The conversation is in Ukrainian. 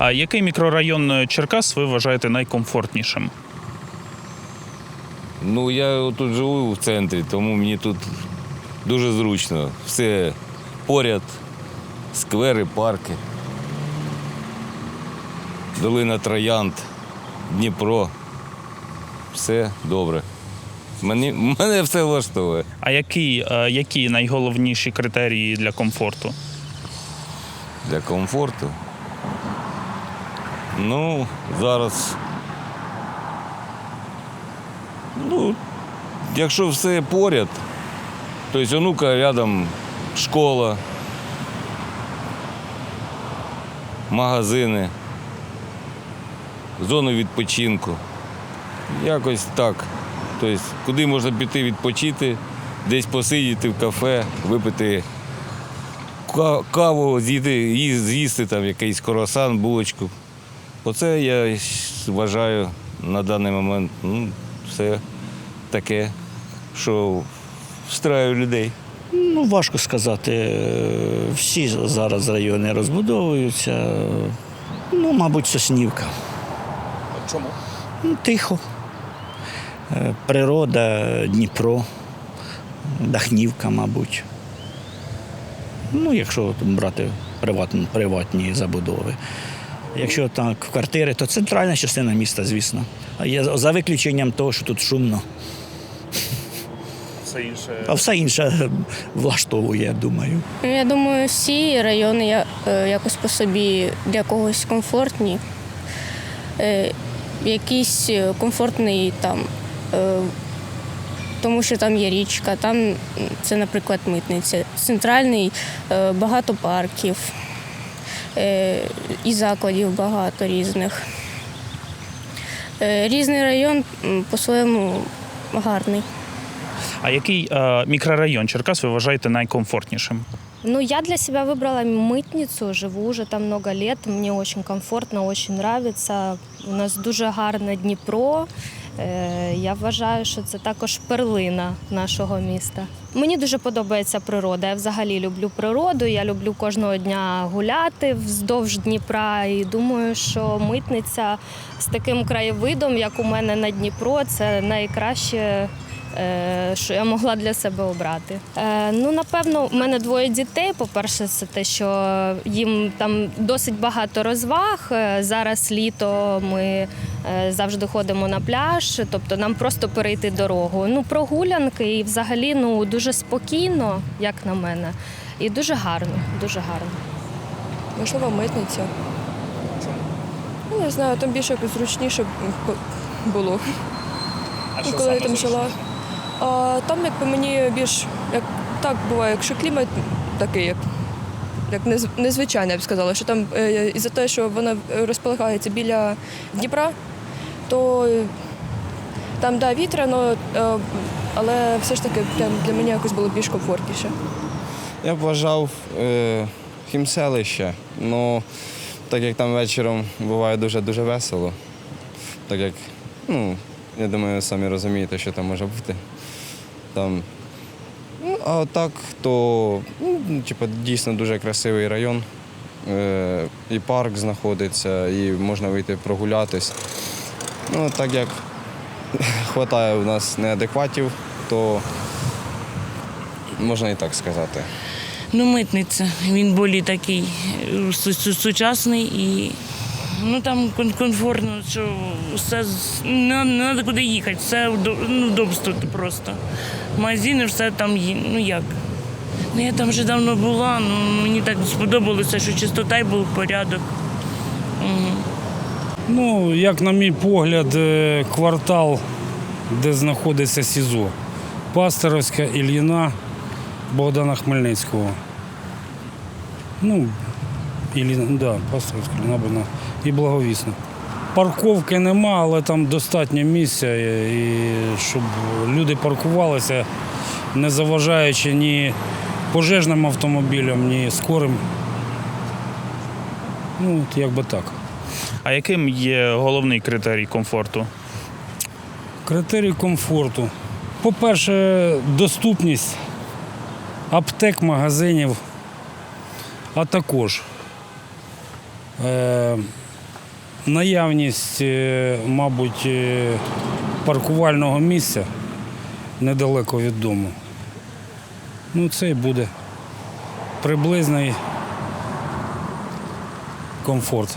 А який мікрорайон Черкас ви вважаєте найкомфортнішим? Ну, я тут живу в центрі, тому мені тут дуже зручно. Все поряд, сквери, парки. Долина Троянд, Дніпро. Все добре. Мені, мене все влаштовує. А які, е, які найголовніші критерії для комфорту? Для комфорту. Ну, зараз. Ну, якщо все поряд, тобто онука рядом школа, магазини, зони відпочинку. Якось так. Тобто, куди можна піти відпочити, десь посидіти в кафе, випити каву, з'їсти там якийсь круасан, булочку. Оце я вважаю на даний момент ну, все таке, що встраю людей. Ну, важко сказати. Всі зараз райони розбудовуються. Ну, мабуть, Соснівка. Чому? Ну, тихо. Е, Природа, Дніпро, Дахнівка, мабуть. Ну, якщо брати приватні, приватні забудови. Якщо так квартири, то центральна частина міста, звісно. А є за виключенням того, що тут шумно. Все інше. А все інше влаштовує, я думаю. Я думаю, всі райони е, якось по собі для когось комфортні. Е, Якийсь е, комфортний там, е, тому що там є річка, там це, наприклад, митниця. Центральний е, багато парків е, і закладів багато різних. Е, Різний район по-своєму гарний. А який е, мікрорайон Черкас ви вважаєте найкомфортнішим? Ну, я для себя выбрала митницу, живу уже там много лет, мне очень комфортно, очень нравится. У нас дуже гарне Дніпро. Е, Я вважаю, що це також перлина нашого міста. Мені дуже подобається природа. Я взагалі люблю природу. Я люблю кожного дня гуляти вздовж Дніпра. І думаю, що митниця з таким краєвидом, як у мене на Дніпро, це найкраще що я могла для себе обрати. Е, Ну, напевно, у мене двоє дітей. По-перше, це те, що їм там досить багато розваг. Е, Зараз літо ми е, завжди ходимо на пляж, тобто нам просто перейти дорогу. Ну, прогулянки і взагалі ну, дуже спокійно, як на мене, і дуже гарно, дуже гарно. Можливо, митниця. Ну, не знаю, там більше якось зручніше б- було, А коли я там жила. А там якби мені більш як так буває, якщо клімат такий, як, як незвичайний, я б сказала, що там е, із-за того, що вона розполагається біля Дніпра, то е, там да, вітряно, е, але все ж таки для, мене якось було більш комфортніше. Я б вважав е, хімселище, ну так як там вечором буває дуже-дуже весело, так як, ну, я думаю, самі розумієте, що там може бути. Там, ну, а так, то ну, типу, дійсно дуже красивий район. Е, і парк знаходиться, і можна вийти прогулятись. Ну, так як вистачає у нас неадекватів, то можна і так сказати. Ну, митниця. Він більш такий су- су- сучасний і ну там комфортно, що все не, не треба куди їхати, все ну, удобство просто. Магазини, все там є. Ну як? Ну я там вже давно була, ну мені так сподобалося, що чистота і був порядок. Мгм. Ну, як на мій погляд, е, квартал, де знаходиться СІЗО. Пастеровська, Ільїна, Богдана Хмельницького. Ну, Іліна, да, Пастеровська, Ільїна, І благовісно. Парковки нема, але там достатньо місця, і, щоб люди паркувалися, не заважаючи ні пожежним автомобілям, ні скорим. Ну, от якби так. А яким є головний критерій комфорту? Критерій комфорту. По-перше, доступність аптек, магазинів, а також наявність, е, мабуть, е, паркувального місця недалеко від дому. Ну, це і буде приблизний комфорт.